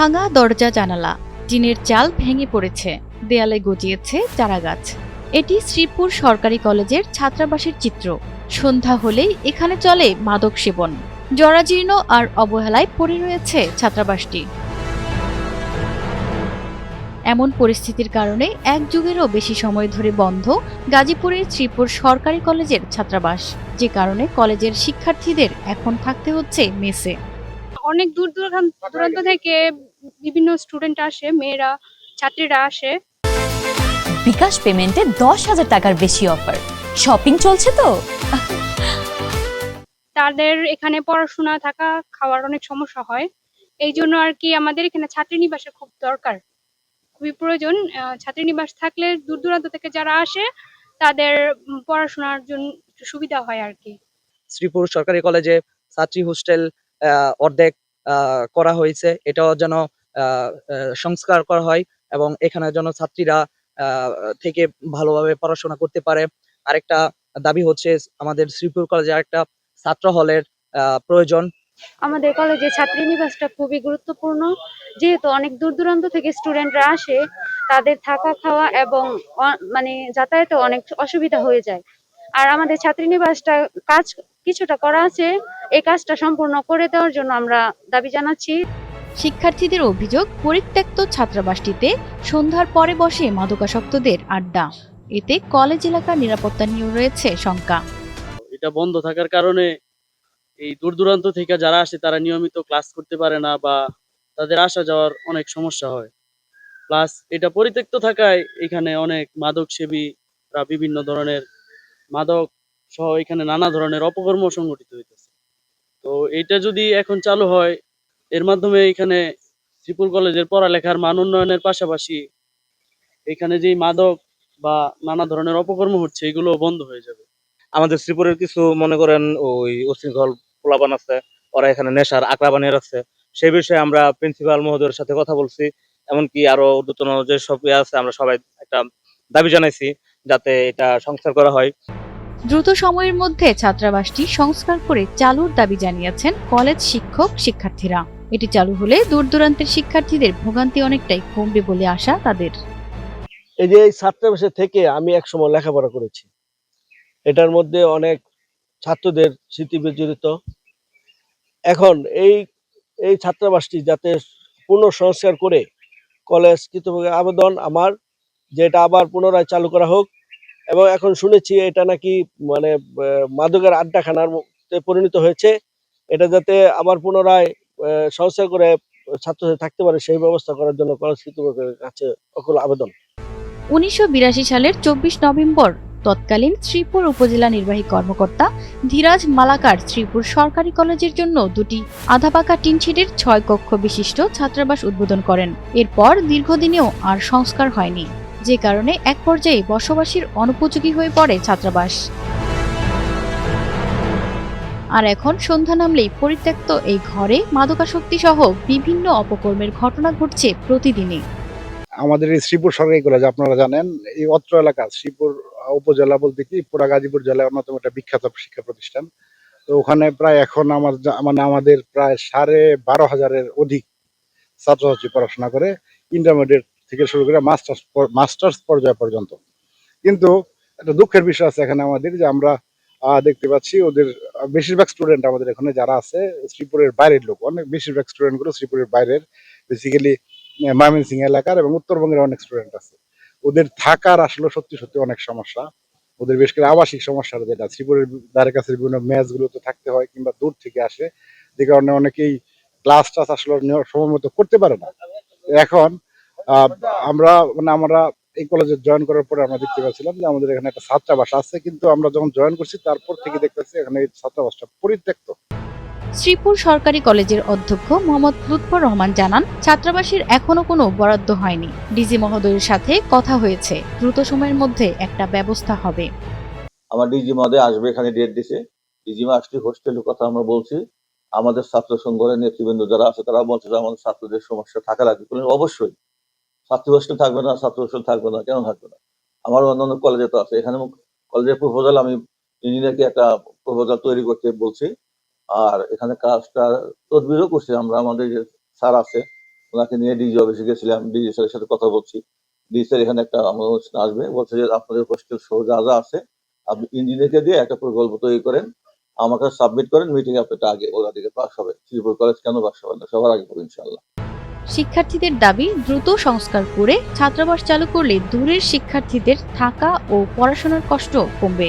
ভাঙা দরজা জানালা। টিনের চাল ভেঙে পড়েছে। দেয়ালে গজিয়েছে চারাগাছ। এটি শ্রীপুর সরকারি কলেজের ছাত্রাবাসের চিত্র। সন্ধ্যা হলেই এখানে চলে মাদক সেবন। জরাজীর্ণ আর অবহেলায় পড়ে রয়েছে ছাত্রাবাসটি। এমন পরিস্থিতির কারণে এক যুগেরও বেশি সময় ধরে বন্ধ গাজীপুরের শ্রীপুর সরকারি কলেজের ছাত্রাবাস। যে কারণে কলেজের শিক্ষার্থীদের এখন থাকতে হচ্ছে মেসে। অনেক দূর দূরান্ত দূরান্ত থেকে বিভিন্ন স্টুডেন্ট আসে মেয়েরা ছাত্রীরা আসে। বিকাশ পেমেন্টে দশ হাজার টাকার বেশি অফার। শপিং চলছে তো? তাদের এখানে পড়াশোনা থাকা খাওয়ার অনেক সমস্যা হয়। এই জন্য আর কি আমাদের এখানে ছাত্রীনিবাসের খুব দরকার। খুবই প্রয়োজন আহ, ছাত্রীনিবাস থাকলে দূর দূরান্ত থেকে যারা আসে তাদের পড়াশোনার জন্য সুবিধা হয় আর কি। শ্রীপুর সরকারি কলেজে ছাত্রী হোস্টেল আহ, অর্ধেক করা হয়েছে। এটাও যেন সংস্কার করা হয় এবং এখানে যেন ছাত্রীরা থেকে ভালোভাবে পড়াশোনা করতে পারে। আরেকটা দাবি হচ্ছে আমাদের শ্রীপুর কলেজে আরেকটা ছাত্র হলের প্রয়োজন। আমাদের কলেজে ছাত্রীনিবাসটা খুবই গুরুত্বপূর্ণ। যেহেতু অনেক দূর দূরান্ত থেকে স্টুডেন্টরা আসে, তাদের থাকা খাওয়া এবং মানে যাতায়াতে অনেক অসুবিধা হয়ে যায়। আর আমাদের ছাত্রীনিবাসটা কাজ কিছুটা করা আছে এই কাজটা সম্পূর্ণ করে দেওয়ার জন্য আমরা দাবি জানাচ্ছি। শিক্ষার্থীদের অভিযোগ পরিত্যক্ত ছাত্রাবাসটিতে সন্ধ্যার পরে বসে মাদকাসক্তদের আড্ডা। এতে কলেজ এলাকার নিরাপত্তা নিয়ে রয়েছে শঙ্কা। এটা বন্ধ থাকার কারণে এই দূর দূরান্ত থেকে যারা আসে তারা নিয়মিত ক্লাস করতে পারে না বা তাদের আসা যাওয়ার অনেক সমস্যা হয়। প্লাস এটা পরিত্যক্ত থাকায় এখানে অনেক মাদক সেবীরা বিভিন্ন ধরনের মাদক সহ এখানে নানা ধরনের অপকর্ম সংগঠিত হইতেছে। তো এটা যদি এখন চালু হয়, এর মাধ্যমে এখানে শ্রীপুর কলেজের পড়ালেখার মান উন্নয়নের পাশাপাশি এখানে যেই মাদক বা নানা ধরনের অপকর্ম হচ্ছে এগুলো বন্ধ হয়ে যাবে। আমাদের শ্রীপুরের কিছু মনে করেন ওই উশৃঙ্খল পোলাপান আছে, ওরা এখানে নেশার আকড়া বানিয়ে রাখছে সেই বিষয়ে আমরা প্রিন্সিপাল মহোদয়ের সাথে কথা বলছি, এমনকি আরও ঊর্ধ্বতন যে সব ইয়ে আছে, আমরা সবাই একটা দাবি জানাইছি। যাতে এটা সংস্কার করা হয়। দ্রুত সময়ের মধ্যে ছাত্রাবাসটি সংস্কার করে চালুর দাবি জানিয়েছেন কলেজ শিক্ষক শিক্ষার্থীরা। এটি চালু হলে দূর দূরান্তের শিক্ষার্থীদের ভোগান্তি অনেকটাই কমবে বলে আশা তাদের। এই যে এই ছাত্রাবাসে থেকে আমি এক সময় লেখাপড়া করেছি। এটার মধ্যে অনেক ছাত্রদের স্মৃতি বিজড়িত। এখন এই এই ছাত্রাবাসটি যাতে পূর্ণ সংস্কার করে কলেজ কৃতজ্ঞ আবেদন আমার যে এটা আবার পুনরায় চালু করা হোক। এবং এখন শুনেছি এটা নাকি মানে মাদকের আড্ডাখানার পরিণত হয়েছে। এটা যাতে আবার পুনরায় সংস্কার করে ছাত্রছাত্রী থাকতে পারে, সেই ব্যবস্থা করার জন্য কলেজ কর্তৃপক্ষের কাছে অকুল আবেদন। উনিশশো বিরাশি সালের চব্বিশ নভেম্বর, তৎকালীন শ্রীপুর উপজেলা নির্বাহী কর্মকর্তা ধীরাজ মালাকার শ্রীপুর সরকারি কলেজের জন্য দুটি আধাপাকা টিনশিটের ছয় কক্ষ বিশিষ্ট ছাত্রাবাস উদ্বোধন করেন। এরপর দীর্ঘদিনেও আর সংস্কার হয়নি। যে কারণে এক পর্যায়ে বসবাসীর অনুপযোগী হয়ে পড়ে ছাত্রাবাস। আর এখন সন্ধ্যা নামলেই পরিত্যক্ত এই ঘরে মাদকাসক্তি সহ বিভিন্ন অপকর্মের ঘটনা ঘটছে প্রতিদিনই আমাদের এই শ্রীপুর সরকারি কলেজ, আপনারা জানেন, এই অত্র এলাকা, শ্রীপুর উপজেলা বলতে কি, পুরা গাজীপুর জেলার অন্যতম একটা বিখ্যাত শিক্ষা প্রতিষ্ঠান। তো ওখানে প্রায় এখন আমার মানে আমাদের প্রায় সাড়ে বারো হাজারের অধিক ছাত্রছাত্রী পড়াশোনা করে ইন্টারমিডিয়েট থেকে শুরু করে মাস্টার্স মাস্টার্স পর্যায় পর্যন্ত। কিন্তু একটা দুঃখের বিষয় আছে এখানে আমাদের, যে আমরা দেখতে পাচ্ছি ওদের বেশিরভাগ স্টুডেন্ট আমাদের এখানে যারা আছে, শ্রীপুরের বাইরের লোক। অনেক, বেশিরভাগ স্টুডেন্টগুলো শ্রীপুরের বাইরের বেসিক্যালি ময়মনসিং এলাকার এবং উত্তরবঙ্গের অনেক স্টুডেন্ট আছে। ওদের থাকার আসলে সত্যি সত্যি অনেক সমস্যা। ওদের বেশ করে আবাসিক সমস্যা যেটা। শ্রীপুরের ধারে কাছে বিভিন্ন ম্যাচ গুলোতে থাকতে হয় কিংবা দূর থেকে আসে। যে কারণে অনেকেই ক্লাস টাস আসলে সময় মতো করতে পারে না। এখন আমরা মানে আমরা এই কলেজে জয়েন করার পরে আমরা দেখতে পাচ্ছিলাম যে আমাদের এখানে একটা ছাত্রাবাস আছে কিন্তু আমরা যখন জয়েন করছি তারপর থেকে দেখতেছি এখানে এই ছাত্রাবাসটা পরিত্যক্ত। শ্রীপুর সরকারি কলেজের অধ্যক্ষ মোহাম্মদ লুৎফর রহমান জানান ছাত্রাবাসের এখনও কোনো বরাদ্দ হয়নি। ডিজি মহোদয়ের সাথে কথা হয়েছে। দ্রুত সময়ের মধ্যে একটা ব্যবস্থা হবে। আমার ডিজি মহোদয় আসবে এখানে ডেট দিছে। ডিজি আসলে হোস্টেলের কথা আমরা বলছি। আমাদের ছাত্র সংগঠনের নেতৃবৃন্দ যারা আছে তারা বলছে যে আমাদের ছাত্রদের সমস্যা থাকা লাগবে। অবশ্যই। ছাত্র হোস্টেল থাকবে না ছাত্র হোস্টেল থাকবে না, কেন থাকবে না? আমার অন্যান্য কলেজে তো আছে। এখানে কলেজের প্রপোজাল আমি ইঞ্জিনিয়ারকে একটা প্রপোজাল তৈরি করতে বলছি। আর এখানে কাজটা তদবিরও করছি। আমরা আমাদের যে স্যার আছে, ওনাকে নিয়ে ডিজি অফিসে গেছিলাম। ডিজি স্যারের সাথে কথা বলছি। ডিজি স্যার এখানে একটা অনুষ্ঠান আসবে। বলছে যে আপনাদের হোস্টেল সহ যা যা আছে, আপনি ইঞ্জিনিয়ারকে দিয়ে একটা প্রকল্প তৈরি করেন। আমাকে সাবমিট করেন। মিটিং আপনারটা আগে ওরা দিকে পাস হবে। শ্রীপুর কলেজ কেন পাস হবে না? সবার আগে হবে ইনশাল্লাহ শিক্ষার্থীদের দাবি দ্রুত সংস্কার করে ছাত্রাবাস চালু করলে দূরের শিক্ষার্থীদের থাকা ও পড়াশোনার কষ্ট কমবে।